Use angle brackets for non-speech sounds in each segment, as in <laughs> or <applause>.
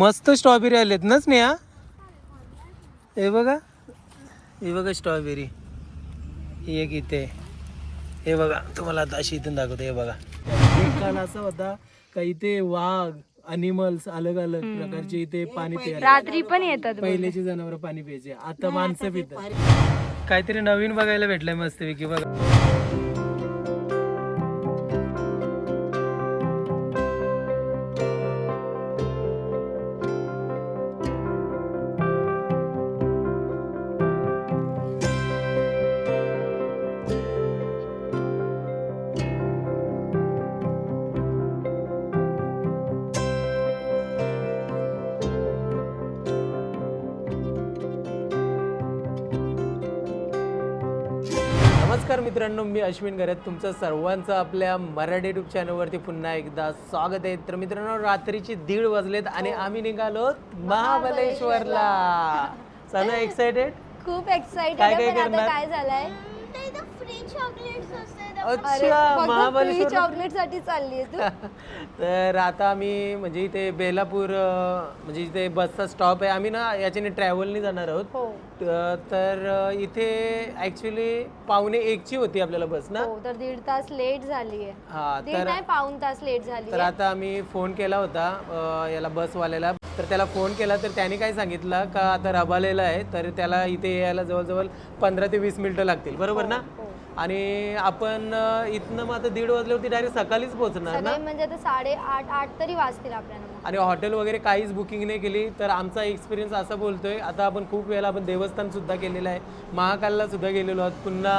मस्त स्ट्रॉबेरी आलेत ना स्नेहा? हे बघा. हे बघा स्ट्रॉबेरी. ही एक इथे. हे बघा तुम्हाला आता अशी इथून दाखवतो. हे बघा. एक काल असा होता का इथे वाघ अनिमल्स अलग अलग प्रकारचे इथे पाणी रात्री पण येतात पहिलेचे जनावर पाणी प्यायचे. आता माणसं पितात. काहीतरी नवीन बघायला भेटलंय मस्तपैकी बघा. नमस्कार मित्रांनो मी अश्विन गरत तुमचं सर्वांचं आपल्या मराठी युट्यूब चॅनलवरती पुन्हा एकदा स्वागत आहे. तर मित्रांनो रात्रीचे दीड वाजलेत आणि आम्ही निघालो महाबलेश्वरला चालू एक्साइटेड खूप एक्साइटेड काय काय करणार? काय झालंय? अच्छा महाबलेश्वर चॉकलेटसाठी चालली तू. <laughs> तर आता आम्ही म्हणजे इथे बेलापूर अं, म्हणजे इथे बसचा स्टॉप आहे. आम्ही ना याच्याने ट्रॅव्हलने जाणार आहोत. हो. त- तर अं, इथे ऍक्च्युली पावणे एकची होती आपल्याला बस ना? हो तर दीड तास लेट झाली आहे. हा दीड तर नाही पाऊन तास लेट झाली तर आता आम्ही फोन केला होता अं, याला बसवाल्याला तर त्याला फोन केला तर त्याने काय सांगितलं का आता रबालेला आहे तर त्याला इथे यायला जवळजवळ पंधरा ते वीस मिनिटं लागतील. बरोबर ना? हो. आणि आपण इथनं मग आता दीड वाजल्यावरती डायरेक्ट सकाळीच पोहोचणार ना सगळे म्हणजे आता साडे आठ आठ तरी वाजतील आपल्याला मग. आणि हॉटेल वगैरे काहीच बुकिंग नाही केली तर आमचा एक्सपिरियन्स असा बोलतोय आता आपण खूप वेळेला आपण देवस्थान सुद्धा केलेलं आहे महाकालला सुद्धा गेलेलो आहोत पुन्हा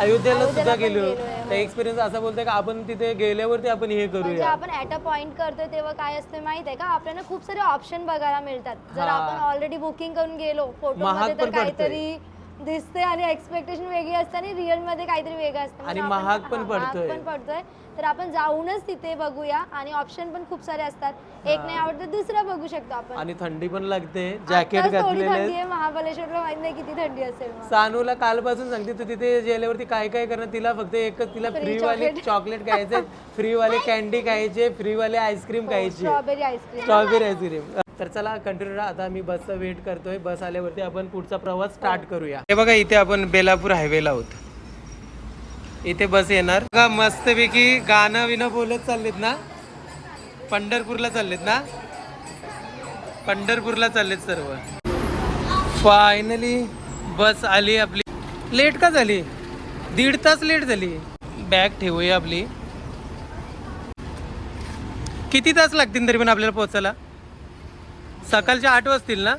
अयोध्येला सुद्धा गेलेलो गेलोय, तर एक्सपिरियन्स असा बोलतोय की आपण तिथे गेल्यावरती आपण हे म्हणजे करूया आपण ऍट अ पॉइंट करतोय तेव्हा काय असते माहीत आहे का आपल्याला खूप सारे ऑप्शन बघायला मिळतात जर हा. आपण ऑलरेडी बुकिंग करून गेलो फोटो महागमध्ये तर पण पडतंय. काहीतरी दिसते आणि एक्सपेक्टेशन वेगळी असते आणि रिअलमध्ये काहीतरी वेगळं असतं. आणि आपण- महाग पण हा, महाग पडतोय. पण पडतोय. तर आपण जाऊनच तिथे बघूया आणि ऑप्शन पण खूप सारे असतात. एक नाही आवडतं दुसरं बघू शकतो आपण. आणि थंडी पण लागते. जॅकेट आत्ताच थोडी घातलेले थंडी आहे महाबलेश्वरला माहीत नाही किती थंडी असेल. सानूला कालपासून सांगते तू तिथे गेल्यावरती काय काय करणार? तिला फक्त एकच तिला फ्रीवाले चॉकलेट खायचे फ्रीवाले कॅन्डी खायचे फ्रीवाले आईस्क्रीम खायची. Strawberry ice cream strawberry ice cream तर चला कंटिन्यू राहा. आता मी बसचा वेट करतोय. बस आल्यावरती आपण पुढचा प्रवास स्टार्ट करूया. हे बघा इथे आपण बेलापूर हायवेला आहोत. इथे बस येणार. बघा मस्तपैकी गाणं विणं बोलत चाललेत ना? पंढरपूरला चाललेत ना? पंढरपूरला चाललेत सर्व. फायनली बस आली आपली. लेट का झाली? दीड तास लेट झाली. बॅग ठेवूया आपली. किती तास लागतील तरी पण आपल्याला पोहोचायला? सकाळच्या आठ वाजतील ना?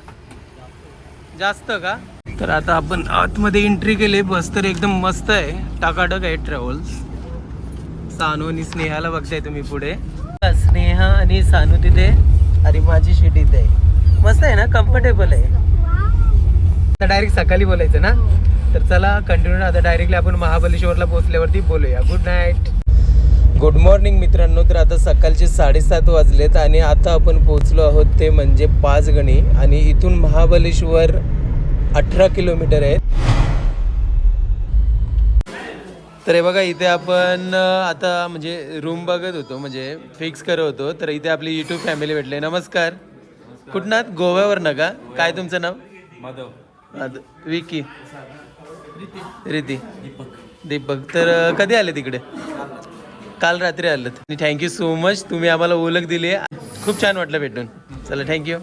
जास्त का? तर आता आपण आतमध्ये एंट्री केली. बस तर एकदम मस्त आहे. टाकाटक आहे ट्रॅव्हल्स सानू आणि स्नेहाला बघताय तुम्ही पुढे. स्नेहा आणि सानू तिथे. आणि माझी शीट इथे. आहे मस्त आहे ना? कम्फर्टेबल आहे. आता डायरेक्ट सकाळी बोलायचं ना? तर चला कंटिन्यू आता डायरेक्टली आपण महाबलेश्वरला पोहोचल्यावरती बोलूया. गुड नाईट गुड मॉर्निंग मित्रांनो. तर आता सकाळचे साडेसात वाजलेत आणि आता आपण पोहोचलो आहोत ते म्हणजे पाचगणी आणि इथून महाबलेश्वर अठरा किलोमीटर आहे तर हे बघा इथे आपण आता म्हणजे रूम बघत होतो म्हणजे फिक्स करत होतो. तर इथे आपली युट्यूब फॅमिली भेटले. नमस्कार. कुठनात? गोव्यावर का? काय तुमचं नाव? माधव. आद- विकी. रिती. दीपक. तर अं, कधी आले तिकडे? काल रात्री आलं आणि थँक्यू सो मच तुम्ही आम्हाला ओळख दिली खूप छान वाटलं भेटून. चला thank you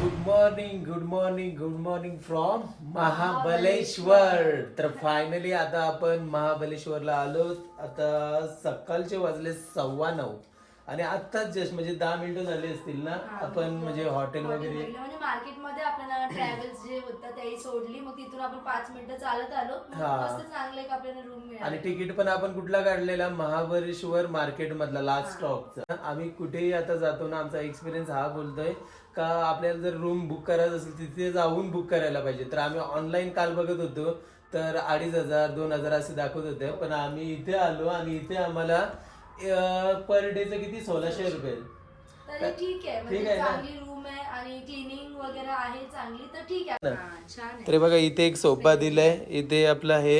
good morning good morning good morning from Mahabaleshwar. तर फायनली आता आपण महाबलेश्वरला आलो आता सकाळचे वाजले सव्वा नऊ. आणि आत्ताच जस्ट म्हणजे दहा मिनिटं झाली असतील ना आपण म्हणजे हॉटेल वगैरे म्हणजे मार्केटमध्ये आपल्याला ट्रॅव्हल्स जे होतं सोडली. मग तिथून आपण पाच मिनिटं चालत आलो. हा. मस्त चांगलं एक आपल्याला रूम मिळाला. आणि तिकीट पण आपण कुठला काढलेला? महाबळेश्वर मार्केट मधला लास्ट स्टॉपचा आम्ही कुठेही आता जातो ना आमचा एक्सपिरियन्स हा बोलतोय का आपल्याला जर रूम बुक करायचं असेल तिथे जाऊन बुक करायला पाहिजे. तर आम्ही ऑनलाईन काल बघत होतो तर अडीच हजार दोन हजार असे दाखवत होते. पण आम्ही इथे आलो आणि इथे आम्हाला पर डेचं किती? सोळाशे रुपये. तरी ठीक आहे ठीक म्हणजे आहे ना? चांगली रूम आहे आणि क्लिनिंग वगैरे आहे चांगली तर ठीक आहे. हा, छान आहे. तर हे बघा इथे एक सोफा दिलाय इथे आपला हे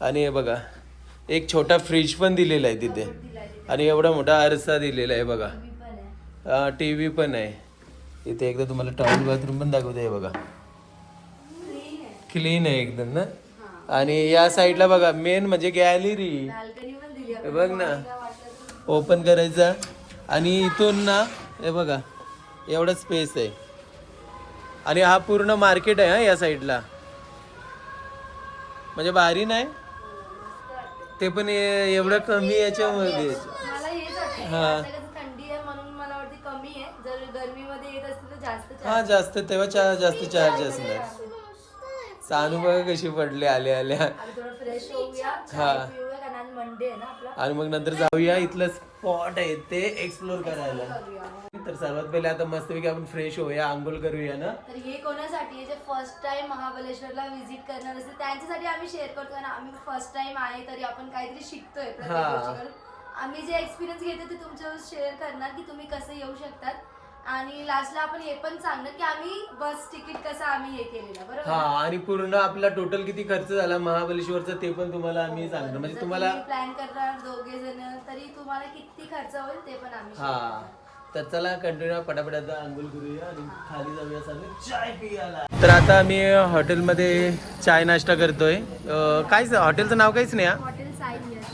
आणि हे बघा एक छोटा फ्रीज पण दिलेला आहे तिथे. आणि एवढा मोठा आरसा दिलेला आहे बघा. मी पण आहे. टी व्ही पण आहे. इथे एकदा तुम्हाला टॉयलेट बाथरूम पण दाखवते हे बघा. क्लीन आहे. एकदम ना? आणि या साईडला बघा मेन म्हणजे गॅलरी बघ ना. ओपन करायचा. आणि इथून ना हे बघा एवढा स्पेस आहे. आणि हा पूर्ण मार्केट आहे हा या साईडला म्हणजे भारी नाही? ते पण एवढं कमी याच्यामध्ये. हा. हा जास्त. तेव्हा चा जास्त चार्ज असणार. सानू बघा कशी पडली आले आल्या. हा. मंडे आहे ना आपला. आणि मग नंतर जाऊया इथलं स्पॉट आहे ते एक्सप्लोर करायला. तर सर्वात पहिले आता मस्तपैकी आपण फ्रेश होऊया आंघोळ करूया ना. तर हे कोणासाठी आहे? जे फर्स्ट टाइम महाबलेश्वरला व्हिजिट करणार असेल त्यांच्यासाठी आम्ही शेअर करतो आणि आम्ही फर्स्ट टाइम आहे तरी आपण काहीतरी शिकतोय प्रत्येक हा. गोष्टीकडून. आम्ही जे एक्सपिरियन्स घेतो ते तुमच्यावर शेअर करणार की तुम्ही कसं येऊ शकतात. आणि लास्टला आपण हे पण सांगणार की आम्ही बस तिकीट कसं आम्ही हे केलेलं बरोबर? हा आणि पूर्ण आपला टोटल किती खर्च झाला महाबळेश्वरचा ते पण तुम्हाला आम्ही सांगणार. म्हणजे तुम्हाला प्लॅन करणार दोघे जण तरी तुम्हाला किती खर्च होईल ते पण आम्ही हा. तर चला कंटिन्यू पटापट आता आंघोळ करूया आणि खाली जाऊया सगळे. चाय पियाला. तर आता आम्ही हॉटेलमध्ये चाय नाश्ता करतोय. अं, काहीच हॉटेलचं नाव काहीच नाही हा? हॉटेल साई यश.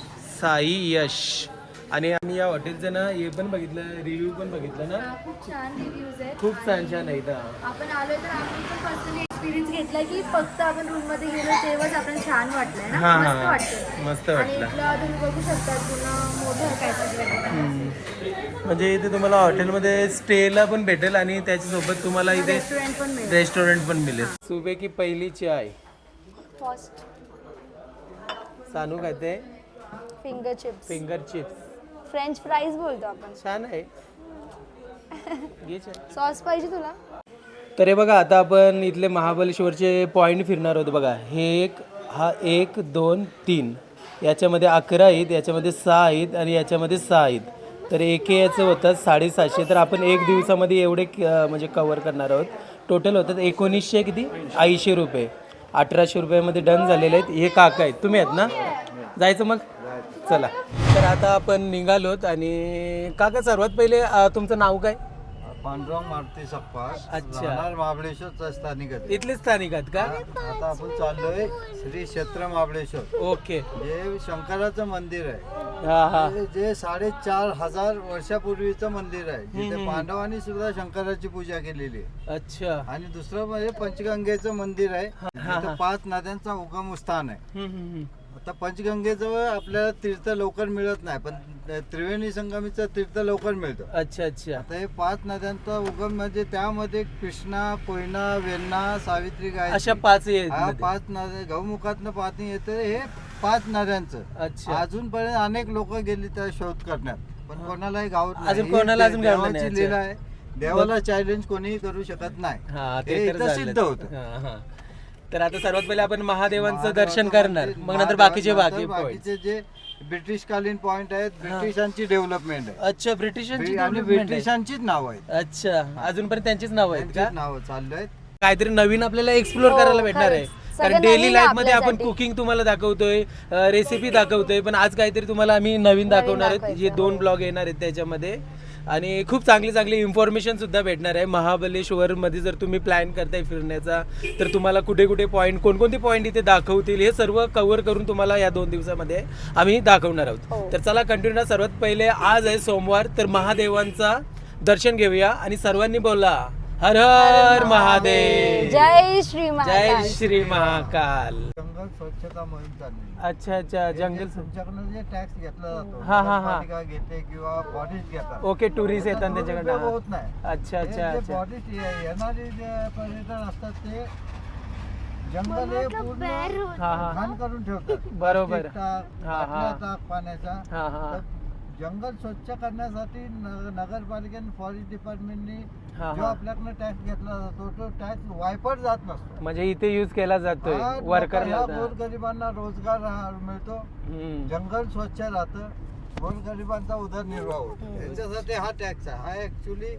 साई यश. आणि आम्ही या हॉटेलचं ना हे पण बघितलं रिव्ह्यू पण बघितलं ना. हा, खूप छान रिव्ह्यूज आहेत. खूप छान छान आहे इथं आपण आलोय तर आम्ही पण पर्सनली एक्सपिरियन्स घेतला की फक्त आपण रूममध्ये गेलो तेव्हाच आपण छान वाटलंय ना. हा, मस्त हा. वाटतं मस्त आणि वाटलं. इथलं तुम्ही बघू शकता मोठं काय. म्हणजे इथे तुम्हाला हॉटेलमध्ये स्टेला पण भेटेल आणि त्याच्यासोबत तुम्हाला इथे रेस्टॉरंट पण मिळेल. रेस्टॉरंट पण मिळेल. सुबह की पहिली चाय? फर्स्ट सानू काय ते finger chips finger chips French fries बोलतो आपण. छान आहे. घे. सॉस पाहिजे तुला? तर हे बघा आता आपण इथले महाबळेश्वरचे पॉईंट फिरणार आहोत बघा. हे एक हा एक दोन तीन. याच्यामध्ये अकरा आहेत याच्यामध्ये सहा आहेत आणि याच्यामध्ये सहा आहेत. तर एक याचं होतं साडेसातशे तर आपण एक दिवसामध्ये एवढे क- म्हणजे कवर करणार आहोत. टोटल होतात एकोणीसशे किती? ऐंशी रुपये. अठराशे रुपयामध्ये डन झालेले आहेत. हे काका आहेत. तुम्ही आहेत ना? जायचं मग? चला. तर आता आपण निघालोत आणि काका सर्वात पहिले अं, तुमचं नाव काय? पांडुरंग मारुती सप्पास अच्छा. राहणार महाबळेश्वरचा स्थानिक आहे. इथलेच स्थानिक आहेत का? आता आपण चाललोय श्री क्षेत्र महाबळेश्वर. ओके. जे शंकराचं मंदिर आहे. हा हा. जे साडेचार हजार वर्षापूर्वीचं मंदिर आहे. जिथे पांडवांनी सुद्धा शंकराची पूजा केलेली आहे. अच्छा. आणि दुसरं म्हणजे पंचगंगेचं मंदिर आहे. जिथे पाच नद्यांचा उगम स्थान आहे. हम्म, हम्म, हम्म. आता पंचगंगेजवळ आपल्याला तीर्थ लवकर मिळत नाही पण त्रिवेणी संगमीचं तीर्थ लवकर मिळतं अच्छा अच्छा आता हे पाच नद्यांचा उगम म्हणजे त्यामध्ये कृष्णा कोयना वेण्णा सावित्री गायत्री अशा पाच आहेत हा नद्या. पाच नद्या गौमुखातनं पाणी येते हे पाच नद्यांचं अच्छा अजूनपर्यंत अनेक लोक गेली त्या शोध करण्यात पण कोणालाही गावत नाही. अजून ही कोणाला अजून दे- गावलं नाही, देवाची अच्छा. लीला आहे देवाला चॅलेंज कोणीही करू शकत नाही हा हे ते तर इथं झालं. सिद्ध होतं हा, हा. तर आता सर्वात पहिले आपण महादेवांचं दर्शन करणार. मग नंतर बाकीचे बाकी पॉईंट बाकीचे जे ब्रिटिशकालीन पॉइंट आहेत ब्रिटिशांची डेव्हलपमेंट आहे अच्छा ब्रिटिशांची आणि development आहे. ब्रिटिशांचीच नाव आहेत. अच्छा अजूनपर्यंत त्यांचीच नाव आहेत का? त्यांचीच नावं चालू आहेत. काहीतरी नवीन आपल्याला एक्सप्लोर हो, करायला भेटणार आहे. खरंच. कारण डेली नवीन लाईफमध्ये आपण आपल्यासाठी. कुकिंग तुम्हाला दाखवतोय रेसिपी दाखवतोय पण आज काहीतरी तुम्हाला आम्ही नवीन दाखवणार आहेत. दाखवायचं, जे दोन ब्लॉग येणार आहेत त्याच्यामध्ये. आणि खूप चांगली चांगली इन्फॉर्मेशन सुद्धा भेटणार आहे. महाबलेश्वर मध्ये जर तुम्ही प्लॅन करताय फिरण्याचा तर तुम्हाला कुठे कुठे पॉईंट कोणकोणते पॉईंट इथे दाखवतील हे सर्व कव्हर करून तुम्हाला या दोन दिवसामध्ये आम्ही दाखवणार आहोत. हो. तर चला कंटिन्यू सर्वात पहिले आज आहे सोमवार तर महादेवांचा दर्शन घेऊया. आणि सर्वांनी बोला. हर हर महादेव। जय श्री जय श्री महाकाल। जंगल स्वच्छता मोहीम चालली. अच्छा अच्छा जंगल तुमच्याकडनं जे टॅक्स घेतला जातो हा, हा, हा. नगरपालिका घेते किंवा बॉडीज घेतात. ओके टुरिस्ट येतात त्याचा त्याच्याकडे दुरुपयोग होत नाही. अच्छा अच्छा अच्छा. बॉडीज येणारे जे पर्यटन असतात ते जंगल हे पूर्ण हा हा. घाण करून ठेवतात. बरोबर. प्लास्टिक टाक, हा, हा. बाटल्या टाक पाण्याचा. हा हा. तर जंगल स्वच्छ करण्यासाठी न- नगरपालिकेने फॉरेस्ट डिपार्टमेंटनी हा, जो हा. आपल्याकडनं टॅक्स घेतला जातो तो टॅक्स वायपट जात नसतो. म्हणजे इथे युज केला जातोय हा, वर्कर लोकांना, गोरगरिबांना रोजगार राहा- मिळतो. जंगल स्वच्छ राहतं गोरगरिबांचा उदरनिर्वाह होतो. याच्यासाठी हा टॅक्स आहे. हा ऍक्च्युली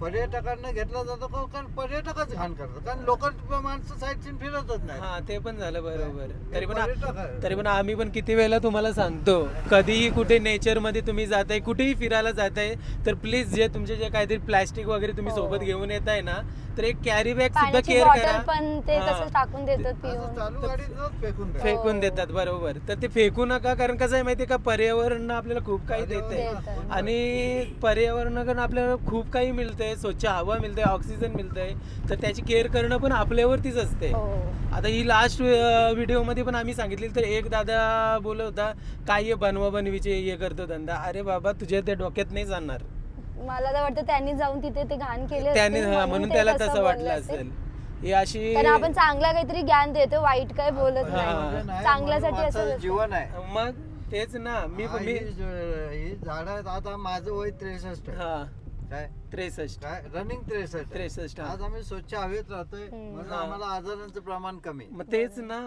पर्यटकांना घेतला जातो का- कारण पर्यटकच घाण करतात कारण लोकल माणसं साईड सीन फिरतच नाही हा ते पण झालं बरोबर तरी पण पर्यटक आहे. तरी पण आम्ही पण किती वेळेला तुम्हाला सांगतो कधीही कुठे नेचरमध्ये तुम्ही जाताय कुठेही फिरायला जाताय तर प्लीज जे तुमचे जे काहीतरी प्लॅस्टिक वगैरे तुम्ही हो. सोबत घेऊन येत आहे ना तर एक कॅरी बॅग सुद्धा पाण्याची केअर बॉटल करा. पण ते हा. तसंच टाकून देतात असं पिऊन. चालू गाडीतच फेकून द्या. फेकून हो. देतात बरोबर. तर ते फेकू नका कारण कसं आहे माहितीये का पर्यावरण आपल्याला खूप काही देते देतं. आणि पर्यावरणाकडून आपल्याला खूप काही मिळतंय स्वच्छ हवा मिळते ऑक्सिजन मिळतंय. तर त्याची केअर करणं पण आपल्यावरतीच असते. हो. आता ही लास्ट व्हिडिओमध्ये पण आम्ही सांगितली. तर एक दादा बोलत होता काय हे बनवा बनवीचे हे करतो धंदा. अरे बाबा तुझ्या त्या डोक्यात नाही जाणार. मला तर वाटतं त्यांनी जाऊन तिथे ते घाण केले त्याने असतील, हा, म्हणून ते त्याला तसं बोलले वाटलं असेल ही अशी कारण आपण चांगला काहीतरी ज्ञान देतो वाईट काय बोलत हा. नाही नाही, चांगल्यासाठी असं असतं. जीवन आहे मग तेच ना मी हा, मी ही ज- ही झाडं आहेत आता माझं वय त्रेसष्ट आहे हा काय त्रेसष्ट काय रनिंग त्रेसष्ट आहे. त्रेसष्ट हा. आज आम्ही स्वच्छ हवेत राहतोय हम्म. म्हणून हा. आम्हाला आजारांचं प्रमाण कमी मग तेच ना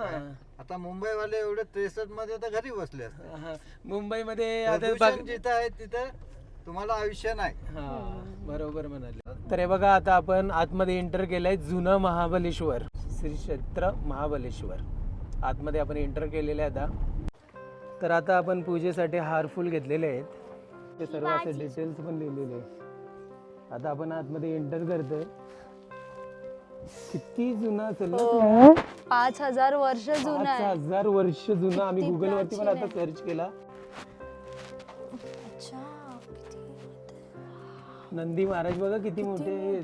आता मुंबईवाले एवढे त्रेसष्टमध्ये तर घरी बसले असतात हा. मुंबईमध्ये आता बघ प्रदूषण जिथं आहे तिथं तुम्हाला आयुष्य नाही. हा बरोबर म्हणाले. तर हे बघा आता आपण आतमध्ये एंटर केलंय जुनं महाबलेश्वर. श्री क्षेत्र महाबलेश्वर. आतमध्ये आपण एंटर केलेलं आहे आता. तर आता आपण पूजेसाठी हार फुल घेतलेले आहेत. ते सर्व असे डिटेल्स पण लिहिलेले आहे आता आपण आतमध्ये एंटर करतोय. किती जुना असेल ना. पाच हजार वर्ष जुनं पाच आहे हजार वर्ष जुना. आम्ही किती गुगल वरती पण प्राचीन आता सर्च केला. नंदी महाराज बघा किती मोठे आहेत.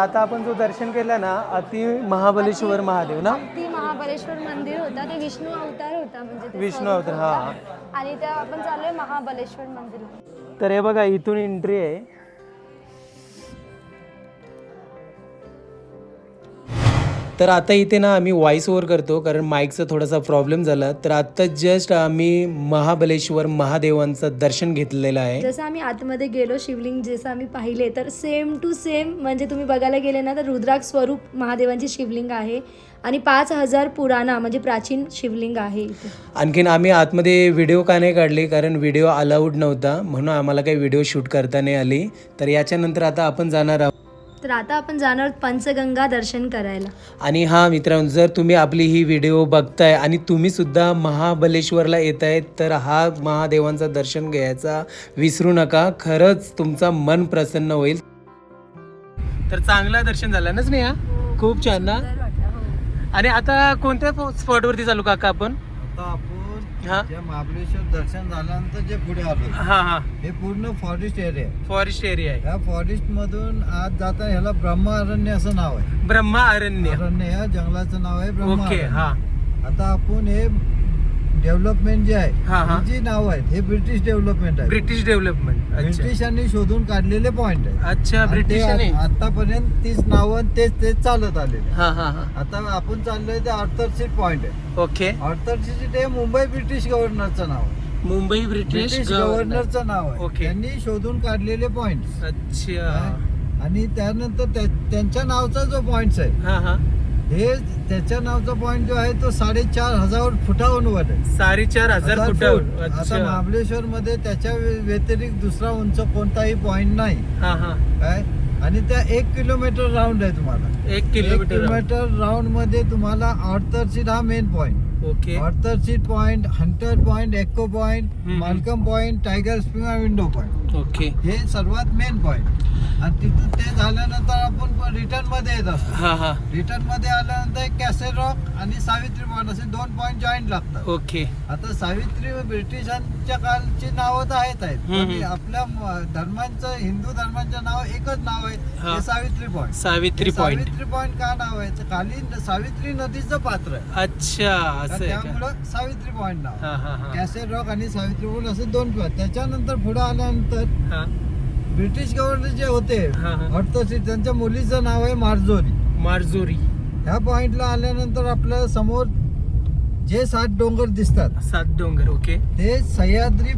आता आपण जो दर्शन केलं ना अति महाबलेश्वर महादेव ना ती महाबलेश्वर मंदिर होता ते विष्णू अवतार होता म्हणजे ते विष्णू स्वरूप अवतार, हा. होता. आणि त्या आपण चाललोय महाबलेश्वर मंदिरला तर हे बघा इथून एंट्री आहे तर आता इथे ना आम्ही व्हॉइस ओव्हर करतो कारण माईकचा थोडासा प्रॉब्लेम झाला. तर आता जस्ट आम्ही महाबलेश्वर महादेवांचं दर्शन घेतलेलं आहे. जसं आम्ही आतमध्ये गेलो शिवलिंग जसं आम्ही पाहिले तर सेम टू सेम म्हणजे तुम्ही बघायला गेले ना तर रुद्राक्ष स्वरूप महादेवांची शिवलिंग आहे. आणि पाच हजार पुराणा म्हणजे प्राचीन शिवलिंग आहे आणखीन आम्ही आतमध्ये व्हिडिओ का नाही काढले कारण व्हिडिओ अलाउड नव्हता. म्हणून आम्हाला काही व्हिडिओ शूट करता नाही आली. तर याच्यानंतर आता आपण जाणार आहोत तर आता आपण जाणार आहोत पंचगंगा दर्शन करायला. आणि हा मित्रांनो जर तुम्ही आपली ही व्हिडिओ बघताय आणि तुम्ही सुद्धा महाबलेश्वरला येत आहे तर हा महादेवांचं दर्शन घ्यायचा विसरू नका. खरंच तुमचा मन प्रसन्न होईल. तर चांगला दर्शन झालं ना स्नेहा? खूप छान ना? आणि आता कोणत्या स्पॉटवरती चालू काका आपण? आता आपण हा. महाबळेश्वर दर्शन झाल्यानंतर जे पुढे आलो हा हा. हे पूर्ण फॉरेस्ट एरिया आहे. फॉरेस्ट एरिया आहे. या फॉरेस्ट मधून आज जाता ह्याला ब्रह्म अरण्य असं नाव आहे. ब्रह्मा अरण्य अरण्य या जंगलाचं नाव आहे ब्रह्म ओके अरण्य. हा. आता आपण हे डेव्हलपमेंट जे आहे हा, हा. ही जी नाव आहेत हे ब्रिटिश डेव्हलपमेंट आहे ब्रिटिश डेव्हलपमेंट अच्छा. ब्रिटिशांनी शोधून काढलेले पॉइंट आहे अच्छा आ- आतापर्यंत तीच नावं तेच तेच चालत आलेले हा हा हा. आता आपण चाललोय ते आर्थर सीट पॉइंट आहे. ओके. आर्थर सीट हे मुंबई ब्रिटिश गव्हर्नरचं नाव आहे. मुंबई ब्रिटिश ब्रिटिश गव्हर्नर गव्हर्नरचं नाव आहे. ओके. त्यांनी शोधून काढलेले पॉइंट अच्छा. आणि त्यानंतर त्या- त्यांच्या नावचा जो पॉइंट आहे हा हा. हे त्याच्या नावचा पॉइंट जो आहे तो साडेचार हजार फुटाहून वर आहे. साडेचार हजार हजार फुटावर. फूट. आता अच्छा. महाबळेश्वर मध्ये त्याच्या व्य- व्यतिरिक्त दुसरा उंच कोणताही पॉइंट नाही. हा हा. काय? आणि त्या एक किलोमीटर राऊंड आहे तुम्हाला. एक किलोमीटर किलोमीटर राऊंडमध्ये तुम्हाला ऑर्थर सीट हा main point okay Arthur seat point hunter point echo point हम्म. Malcolm point tiger spring window point okay हे सर्वात मेन पॉइंट आणि तिथून ते झाल्यानंतर आपण रिटर्नमध्ये येत असतो. हा हा. रिटर्नमध्ये आल्यानंतर कॅसेल रॉक आणि सावित्री पॉइंट असे दोन पॉइंट जॉईंट लागतात. ओके आता सावित्री ब्रिटिशांच्या कालची नावं तर आहेत आहेत. आपल्या धर्मांचं हिंदू धर्मांचं नाव एकच नाव आहे. ते Savitri point Savitri point Savitri point का नाव आहे? खाली सावित्री नदीचं पात्र आहे. अच्छा त्यामुळं सावित्री पॉइंट नाव. कॅसेल रॉक आणि सावित्री पॉइंट असे दोन त्याच्यानंतर पुढे आल्यानंतर हा. ब्रिटिश गव्हर्नर जे होते हा, हा. त्यांच्या मुलीचं नाव आहे मार्जोरी. मार्जोरी. ह्या पॉइंटला आल्यानंतर आपल्यासमोर जे सात डोंगर दिसतात सात डोंगर ओके. ते सह्याद्री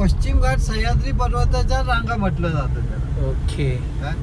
पश्चिम घाट सह्याद्री पर्वताच्या रांगा म्हटलं जातं त्याला. ओके. काय?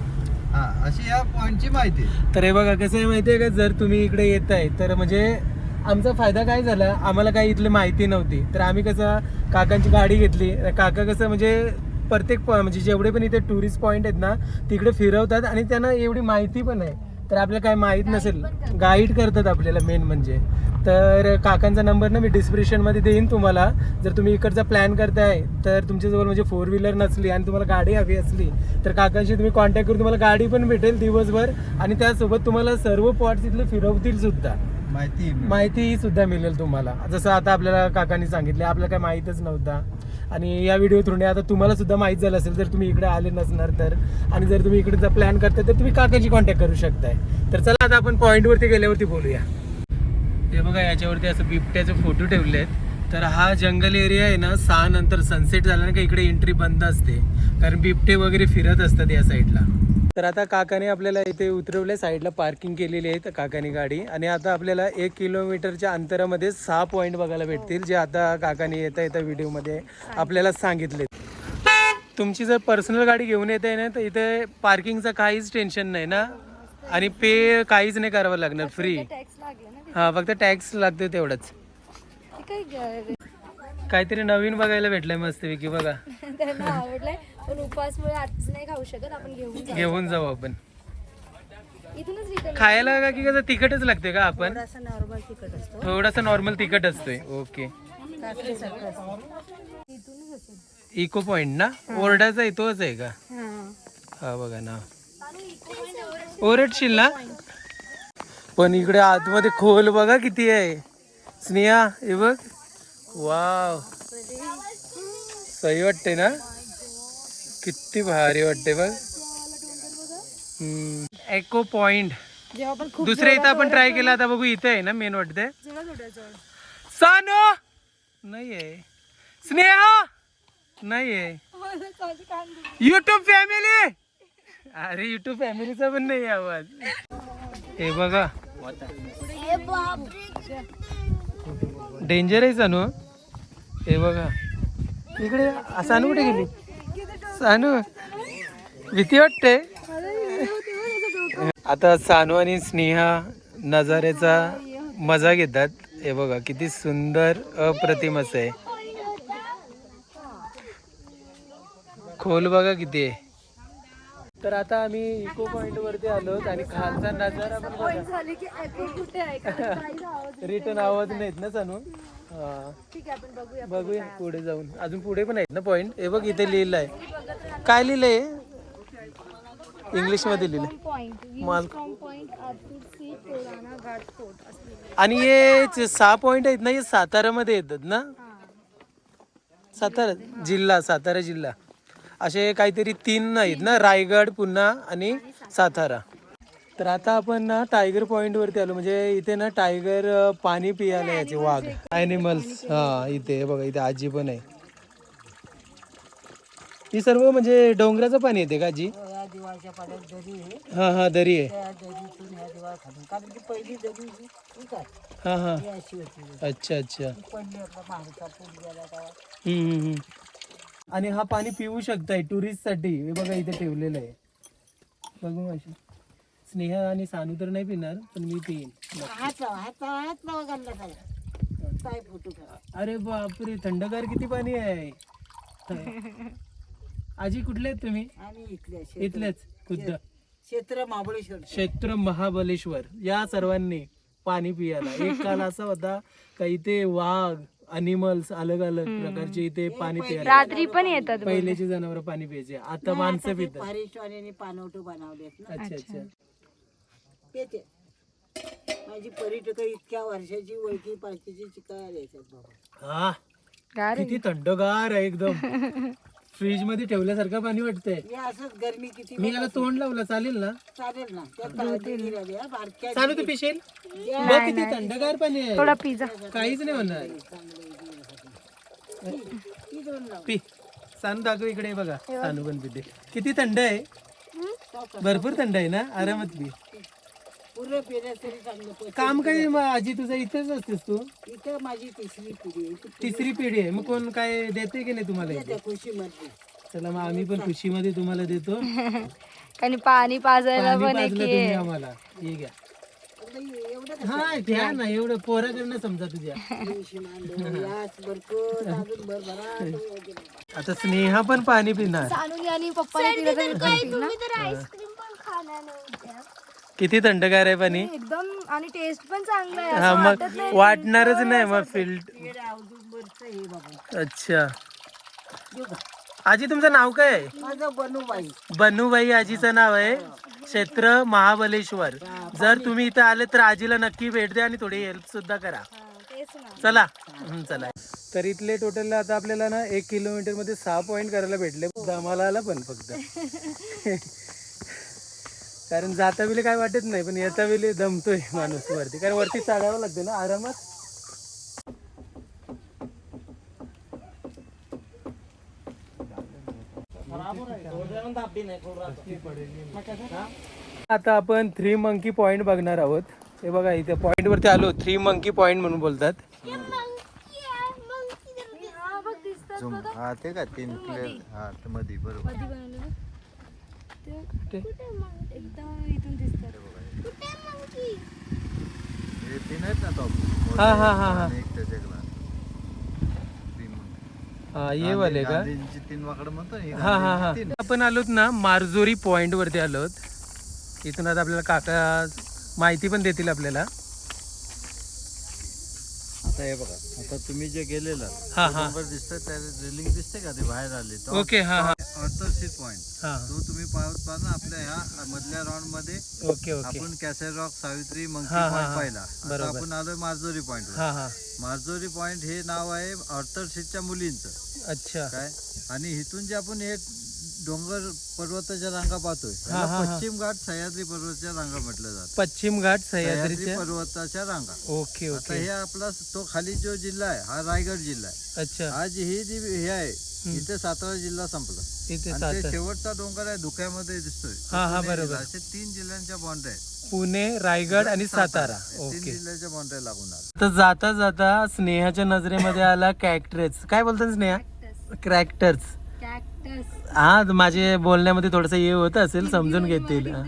हा अशी या पॉइंटची माहिती आहे. तर हे बघा कसं आहे माहिती आहे का? जर तुम्ही इकडे येत आहे तर म्हणजे आमचा फायदा काय झाला? आम्हाला काही इथली माहिती नव्हती. तर आम्ही कसं काकांची गाडी घेतली. काका कसं म्हणजे प्रत्येक प- म्हणजे जेवढे पण इथे टुरिस्ट पॉईंट आहेत ना तिकडे फिरवतात आणि त्यांना एवढी माहिती पण आहे. तर आपल्याला काही माहीत नसेल गाईड करतात. आपल्याला मेन म्हणजे. तर काकांचा नंबर ना मी डिस्क्रिप्शनमध्ये देईन तुम्हाला. जर तुम्ही इकडचा प्लॅन करताय तर तुमच्याजवळ म्हणजे फोर व्हीलर नसली आणि तुम्हाला गाडी हवी असली तर काकांशी तुम्ही कॉन्टॅक्ट करून तुम्हाला गाडी पण भेटेल दिवसभर. आणि त्यासोबत तुम्हाला सर्व पॉट्स इथले फिरवतील सुद्धा. माहिती. माहिती सुद्धा मिळेल तुम्हाला. जसं आता आपल्याला काकांनी सांगितले आपल्याला काय माहीतच नव्हता. आणि या व्हिडिओ थ्रूने आता तुम्हाला सुद्धा माहीत झालं असेल जर तुम्ही इकडे आले नसणार तर. आणि जर तुम्ही इकडे प्लॅन करताय तर तुम्ही काकाची कॉन्टॅक्ट करू शकताय. तर चला आता आपण पॉईंटवरती गेल्यावरती बोलूया. हे बघा याच्यावरती असं बिबट्याचे फोटो ठेवले आहेत. तर हा जंगल एरिया आहे ना सहा नंतर सनसेट झाला ना का इकडे एंट्री बंद असते. कारण बिबटे वगैरे फिरत असतात या साईडला तर आता काकाने आपल्याला इथे उतरवले साईडला पार्किंग केलेली आहे काकाने गाडी. आणि आता आपल्याला एक किलोमीटरच्या अंतरामध्ये सहा पॉईंट बघायला भेटतील जे आता काकाने येता येता व्हिडिओमध्ये आपल्याला सांगितले. तुमची जर पर्सनल गाडी घेऊन येते ना तर इथे पार्किंगचं काहीच टेन्शन नाही ना? आणि पे काहीच नाही करावं लागणार फ्री हा फक्त टॅक्स लागतो तेवढंच. काहीतरी नवीन बघायला भेटलंय मस्त की बघा. त्यांना आवडलंय पण उपवासमुळे आजच नाही खाऊ शकत आपण घेऊन जाऊ. घेऊन जाऊ आपण. इथूनच रिटर्न खायला का की कसं तिखटच लागते का आपण? नॉर्मल तिकट असतो. थोडासा नॉर्मल तिखट असतोय. ओके इको पॉइंट ना? ओरडाचा आहे तोच आहे का? हा. बघा ना. ओरडशील ना? पण इकडे आतमध्ये खोल बघा किती आहे. स्नेहा हे बघ. वाव. सही वाटते ना? किती भारी वाटते बघ. एको पॉइंट जेव्हा आपण खूप दुसऱ्या इथं आपण ट्राय केला आता बघू इथे आहे ना मेन वाटते सानो! नाही आहे स्नेहा! नाही आहे युट्यूब फॅमिली अरे युट्यूब फॅमिलीचा पण नाही आवाज. हे बघा. डेंजर आहे सानू. हे बघा. इकडे सानू कुठे गेली? सानू भीती वाटते. आता सानू आणि स्नेहा नजारेचा मजा घेतात. हे बघा किती सुंदर अप्रतिम असं आहे. खोल बघा किती आहे. तर आता आम्ही इको पॉइंट वरती आलो आणि खालचा नजारा पण बघा. रिटर्न <laughs> आवाज नाहीत ना आपण बघूया पुढे जाऊन. अजून पुढे पण आहेत ना पॉइंट हे बघ इथे लिहिलं आहे. काय लिहिलंय इंग्लिशमध्ये असलेले आणि हे सहा पॉइंट आहेत ना हे सातारामध्ये येतात ना? सातारा जिल्हा सातारा जिल्हा. असे काहीतरी तीन आहेत ना रायगड पुन्हा आणि सातारा. तर आता आपण ना टायगर पॉइंट वरती आलो. म्हणजे इथे ना टायगर पाणी पियाला याचे वाघ. ॲनिमल्स हा इथे बघा इथे आजी पण आहे. ही सर्व म्हणजे डोंगराचं पाणी येते का आजी? हा हा दरी आहे. हा हा. अच्छा अच्छा. हम्म, हम्म. आणि हा पाणी पिऊ शकताय टुरिस्टसाठी हे बघा इथे ठेवलेलं आहे. बघू माशी स्नेहा आणि सानू तर नाही पिणार पण मी पिईन. अरे बापरे थंडगार किती पाणी आहे. आजी कुठले आहेत तुम्ही? इथलेच खुद्द. क्षेत्र महाबळेश्वर. क्षेत्र महाबलेश्वर. या सर्वांनी पाणी पियाला एक काल असा होता का इथे वाघ अनिमल्स अलग अलग प्रकारचे इथे पाणी प्यायला. रात्री पण येतात पहिलेचे जनावर पाणी प्यायचे. आता माणसं पितात. हरीशवाण्याने पाणवठं बनवलेत ना. अच्छा अच्छा. येते माझी पर्यटक इतक्या वर्षाची ओळखी पाळखीची शिकायला येतात बाबा. हा. गार किती थंडगार आहे एकदम. <laughs> फ्रीजमध्ये ठेवल्यासारखं पाणी वाटतंय. असंच गरमी किती मी याला तोंड लावलं चालेल ना? चालेल ना. हा, बारक्या चालू तू पिशेल? बघ किती थंडगार पाणी आहे. थोडा पिझ्झा काहीच नाही होणार. ती दोन लाव. पी. सानू दाखव इकडे बघा. सानू पण पिते किती थंड आहे. भरपूर थंड आहे ना? आरामात पी. पूर्ण चांगलं काम काय मग आजी तुझं इथेच असतेस तू? इथं माझी तिसरी पिढी आहे. तिसरी पिढी. आहे. मग कोण काय देते की नाही तुम्हाला इथे? त्या खुशीमध्ये चला मग आम्ही पण खुशीमध्ये तुम्हाला देतो. <laughs> आणि पाणी पाजायला पाणी पाजलं आम्हाला. आहे एवढं हा घ्या ना एवढं पोराकडनं समजा तुझ्या. खुशी मांडलं याच बरकत अजून भरभरा आता स्नेहा पण पाणी पिणार. आणि पप्पाने पिलं तर मी पण पिईल ना. तर आईस्क्रीम पण खाणार नव्हत्या किती थंडगार आहे पाणी. एकदम आणि टेस्ट पण चांगला आहे हा मग वाटणारच नाही मग फिल्ड हे अच्छा. आजी तुमचं नाव काय आहे? माझं बनूबाई. बनूबाई आजीचं नाव आहे. क्षेत्र महाबलेश्वर. जर तुम्ही इथं आले तर आजीला नक्की भेट द्या आणि थोडी हेल्प सुद्धा करा. चला. हं, चला. तर इथले टोटल आता आपल्याला ना एक किलोमीटरमध्ये सहा पॉईंट करायला भेटले. दमाला आला पण फक्त. <laughs> कारण जाता वेळी काय वाटत नाही पण येता वेळी दमतोय माणूस वरती. कारण वरती चढावं लागते ना आरामात. आता आपण थ्री मंकी पॉइंट बघणार आहोत. हे बघा इथे पॉइंट वरती आलो. थ्री मंकी पॉइंट म्हणून बोलतात. हा ते का तीन क्लिअर हा मध्ये बरोबर. ते- हे तीन आहेत ना टॉप हा, हा, हा, हा. एक त्याच्याकडे तीन हा ये वाले का? तीन वाकड म्हणतो ही हा. आपण आलोत ना मारजोरी पॉइंट वरती आलोत. इथून आता आपल्याला काका माहिती पण देतील आपल्याला. आता हे बघा. आता तुम्ही जे गेलेला हा हा. नंबर दिसतोय त्या रेलिंग दिसते का? ते बाहेर आले. ओके हा हा. ऑर्थरशीट पॉइंट हा. तो तुम्ही पाहत पहा ना आपल्या ह्या मधल्या राऊंडमध्ये ओके ओके. आपण कॅसेल रॉक सावित्री मंकी हा, हा, पॉइंट हा. पाहिला. आता बरोबर. आपण आलोय मार्जोरी पॉइंट हा हा. मार्जोरी पॉइंट हे नाव आहे ऑर्थरशीटच्या मुलींचं. अच्छा. काय? आणि इथून जे आपण हे डोंगर पर्वताच्या रांगा पाहतोय हा, हा, हा. पश्चिम घाट सह्याद्री पर्वताच्या रांगा म्हटलं जातं. पश्चिम घाट सह्याद्री सह्याद्रीच्या पर्वताच्या रांगा. ओके आता ओके हे आपला तो खाली जो जिल्हा आहे हा रायगड जिल्हा आहे. अच्छा. आज ही जी हे आहे इथे सातारा जिल्हा संपला. इथे आणि ते सात शेवटचा डोंगर आहे धुक्यामध्ये दिसतोय. हा, हा, पुणे बरोबर. जिल्हा. असे तीन जिल्ह्यांच्या बाउंड्री आहेत. पुणे रायगड आणि सातारा. तीन ओके. जिल्ह्याच्या बाउंड्री लागून. तर जाता जाता स्नेहाच्या नजरेमध्ये आला कॅक्ट्रेस काय बोलतात स्नेहा? क्रॅक्टर्स हा माझे बोलण्यामध्ये थोडस हे होत असेल समजून घेतील. हा.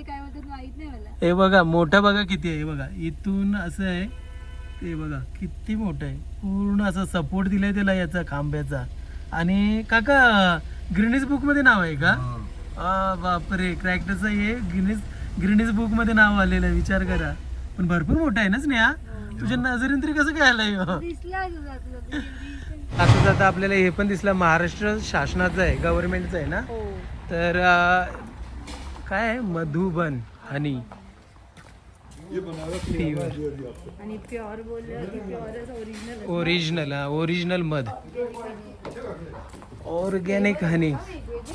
हे बघा मोठा बघा किती आहे हे बघा. इथून असं आहे ते बघा किती मोठं आहे. पूर्ण असं सपोर्ट दिलाय त्याला याचा खांब्याचा. आणि काका ग्रीनिस बुकमध्ये नाव आहे का? आ, बापरे क्रॅक्टरचं हे गिनिस ग्रीनिस बुकमध्ये नाव आलेलं आहे विचार करा. पण भरपूर मोठा आहे ना स्नेहा? तुझ्या नजरेन तरी कसं काय आलंय हो? आता जाता आपल्याला हे पण दिसलं महाराष्ट्र शासनाचं आहे गव्हर्नमेंटचं आहे ना? तर अं, काय आहे? मधुबन हनी. आणि प्युअर बोललं की प्युअरच ओरिजिनल ओरिजिनल हा ओरिजिनल मध. ऑर्गॅनिक हनी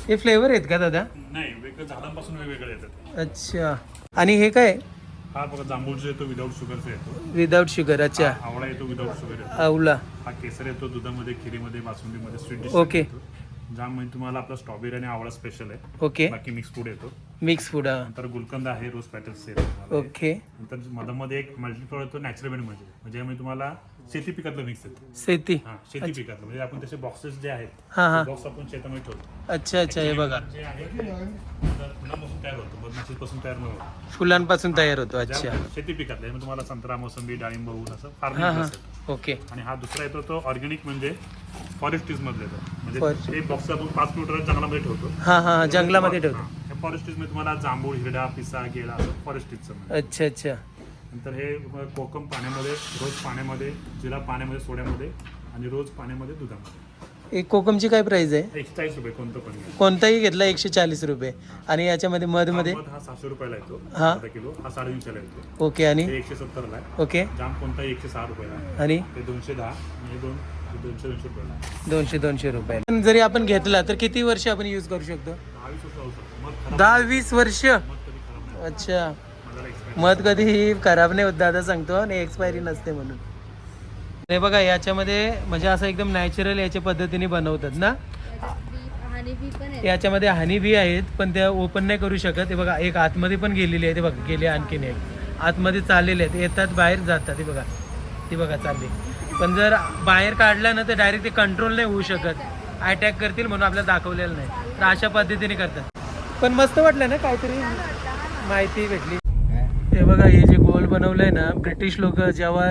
हे फ्लेवर आहेत का दादा? नाही वेगळं झाडांपासून वेगवेगळे येतात. अच्छा. आणि हे काय? हा बघा जांभूळचा येतो विदाऊट शुगरचा येतो. विदाउट शुगर अच्छा. आवळा येतो विदाऊट शुगर येतो. आवला हा केसर येतो दुधामध्ये खिरीमध्ये बासुंदीमध्ये स्वीट डिश ओके. जाम म्हणजे तुम्हाला आपला स्ट्रॉबेरी आणि आवळा स्पेशल आहे. ओके. बाकी मिक्स फूड येतो. मिक्स फूड हा. नंतर गुलकंद आहे रोज पॅटल्स तुम्हाला. ओके. नंतर मधामध्ये एक मल्टीफ्लोर येतो नॅचरल बेड म्हणजे म्हणजे यामध्ये तुम्हाला शेती पिकातलं मिक्स येतं शेती हा शेती पिकातलं. म्हणजे आपण त्याचे बॉक्सेस जे आहेत हा हा. बॉक्स आपण शेतामध्ये ठेवतो. अच्छा अच्छा हे बघा. जे आहे ते फुलापासून तयार होतो. मधमाशीपासून तयार होतो. फुलांपासून तयार होतो. अच्छा. ज्या शेती पिकातले म्हणजे तुम्हाला संत्रा मोसंबी डाळिंब ऊस असं हा फार्मिंग हा असेल ओके. आणि हा दुसरा येतो तो ऑर्गॅनिक म्हणजे फॉरेस्टीज मधले येतो म्हणजे. हे बॉक्स आपण पाच किलोमीटर जंगलामध्ये ठेवतो. हा हा हा. जंगलामध्ये ठेवतो. फॉरेस्टीजमध्ये तुम्हाला जांभूळ हिरडा पिसा गेला असं फॉरेस्टीजचं म्हणजे. अच्छा अच्छा. नंतर हे कोकम पाण्यामध्ये रोज पाण्यामध्ये जिरा पाण्यामध्ये सोड्यामध्ये आणि रोज पाण्यामध्ये दुधामध्ये. एक कोकमची काय प्राइस आहे? एकशे चाळीस रुपये कोणतं पण. कोणताही घेतला एकशे चाळीस रुपये. आणि याच्यामध्ये मधमध्ये? मध हा सहाशे रुपयाला येतो. हा. किलो. हा साडेतीनशेला येतो. ओके आणि? एकशे सत्तरला आहे. ओके. जाम कोणताही एकशे सहा रुपयाला आणि? ते दोनशे दहा आणि दोन दोनशे दोनशे रुपयाला आहे. दोनशे दोनशे रुपये. पण जरी आपण घेतला तर किती वर्ष आपण यूज करू शकतो? दहा वीस वर्ष शकतो. मध कधी खराब नाही कधीही खराब नाही होत दादा सांगतो आणि एक्सपायरी नसते म्हणून. हे बघा याच्यामध्ये म्हणजे असं एकदम नॅचरल याच्या पद्धतीने बनवतात ना? याच्यामध्ये हानी बी आहेत पण त्या ओपन नाही करू शकत. हे बघा एक आतमध्ये पण गेलेली आहे ते बघा गेली आणखीन एक. आतमध्ये चाललेले आहेत येतात बाहेर जातात हे बघा. ती बघा चालली. पण जर बाहेर काढलं ना तर डायरेक्ट ते कंट्रोल नाही होऊ शकत. अटॅक करतील म्हणून आपल्याला दाखवलेलं नाही. तर अशा पद्धतीने करतात. पण मस्त वाटलं ना काहीतरी माहिती भेटली. हे बघा हे जे गोल बनवलंय ना ब्रिटिश लोक जेव्हा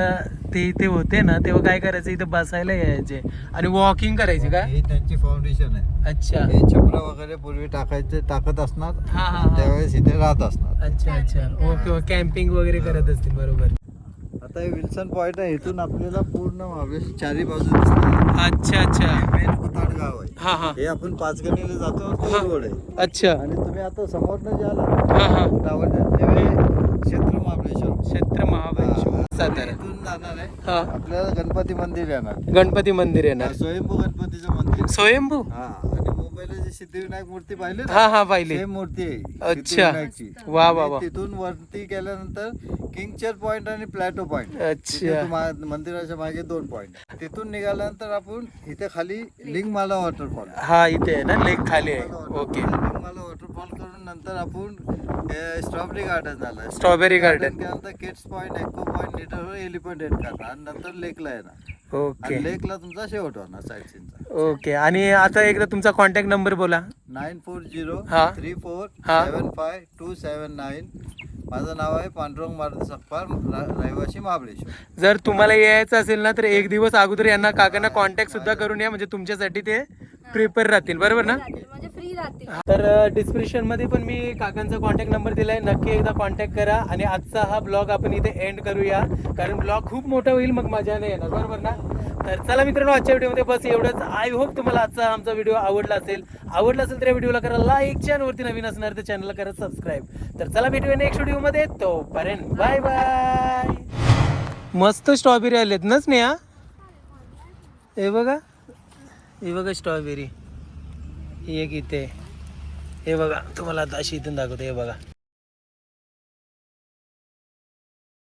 ते इथे होते ना तेव्हा काय करायचं इथं बसायला यायचे. आणि वॉकिंग करायचे का? ही त्यांची फाउंडेशन आहे. अच्छा. हे छपरा वगैरे पूर्वी टाकायचे टाकत असणार. हा हा हा. त्यावेळेस इथे राहत असणार. अच्छा अच्छा. Okay okay. कॅम्पिंग वगैरे करत असतील बरोबर. आता हे विल्सन पॉइंट आहे. इथून आपल्याला पूर्ण महाबळेश्वर चारी बाजू दिसतात अच्छा अच्छा. मेन कुताड गाव आहे. हा हा. हे आपण पाच गणीला जातो तो रोड आहे. अच्छा. आणि तुम्ही आता समोरनं जे आला हा हा. क्षेत्र महाबळेश्वर. क्षेत्र महाबळेश्वर. सातारा. इथून जाणार आहे. हा. आपल्याला गणपती मंदिर येणार. गणपती मंदिर येणार. स्वयंभू गणपतीचं मंदिर. स्वयंभू? हा. सिद्धिविनायक मूर्ती पाहिली ना? हा हा पाहिले. मूर्ती आहे अच्छा. सिद्धिविनायकची. वा, वा, वा. आणि तिथून वरती गेल्यानंतर किंगचर पॉइंट आणि प्लॅटो पॉइंट. अच्छा. मंदिराच्या मागे दोन पॉइंट. तिथून निघाल्यानंतर आपण इथे खाली लिंगमाला वॉटरफॉल हा इथे आहे ना लेक खाली आहे. ओके. लिंगमाला वॉटरफॉल करून नंतर आपण स्ट्रॉबेरी गार्डन झालं. स्ट्रॉबेरी गार्डन केल्यानंतर किड्स पॉइंट एक्को पॉइंट निटर एलिफंट हेड करणार. आणि नंतर लेकला येणार. ओके. लेकला तुमचा शेवट होणार साईड सीनचा ओके. आणि आता एकदा तुमचा कॉन्टॅक्ट नंबर बोला. नाईन फोर झिरो हा. थ्री फोर हा. Seven five two seven nine. माझं नाव आहे पांडुरंग मारुती सकपार रा- रहिवासी महाबळेश्वर. जर तुम्हाला यायचं असेल ना तर एक दिवस अगोदर यांना काकांना कॉन्टॅक्ट सुद्धा करून या म्हणजे तुमच्यासाठी ते प्रिपेअर राहतील बरोबर ना? म्हणजे फ्री राहतील. तर डिस्क्रिप्शनमध्ये पण मी काकांचा कॉन्टॅक्ट नंबर दिलाय. नक्की एकदा कॉन्टॅक्ट करा आणि आजचा हा ब्लॉग आपण इथे एंड करूया. कारण ब्लॉग खूप मोठा होईल मग मजा नाही येणार बरोबर ना? तर चला मित्रांनो आजच्या व्हिडिओमध्ये बस एवढंच. आय होप तुम्हाला आजचा आमचा व्हिडिओ आवडला असेल. आवडला असेल तर या व्हिडिओला करा लाईक चॅनलवरती नवीन असणार तर चॅनलला करा सबस्क्राईब तर चला भेटूया नेक्स्ट व्हिडिओमध्ये तोपर्यंत बाय बाय मस्त स्ट्रॉबेरी आलेत ना स्नेहा? हे बघा. हे बघा स्ट्रॉबेरी ही एक इथे. हे बघा तुम्हाला आता अशी इथून दाखवतो हे बघा.